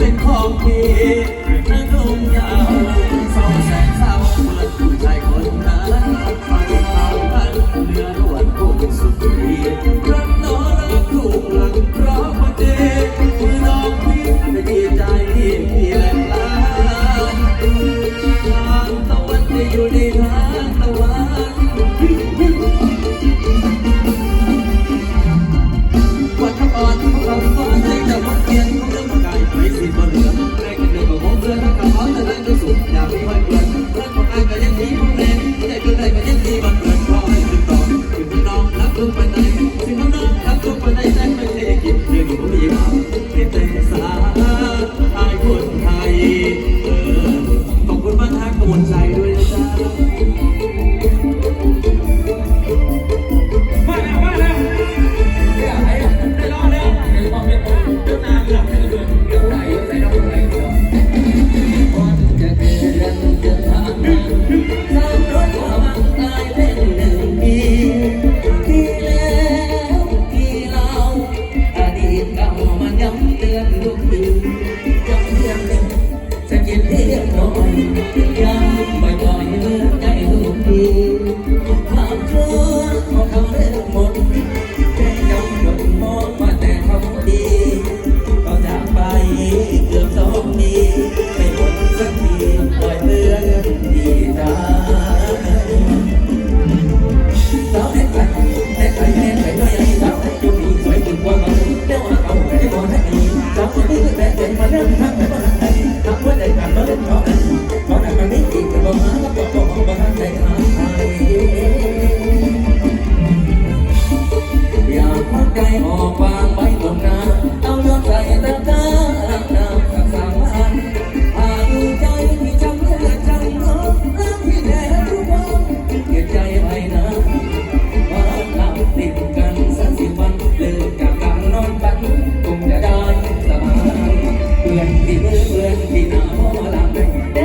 เป็นของพี่ เตือนลูกอยู่เพียงหนึ่จะเย็นเรียกน้อยยามบ่อยๆเลิกได้ลูกีความเคกของเขาหมดแค่จำหยดมองมาแต่เขาดีก็จาไปเกือบสองดี quyền thì mưa quyền thì nào làm anh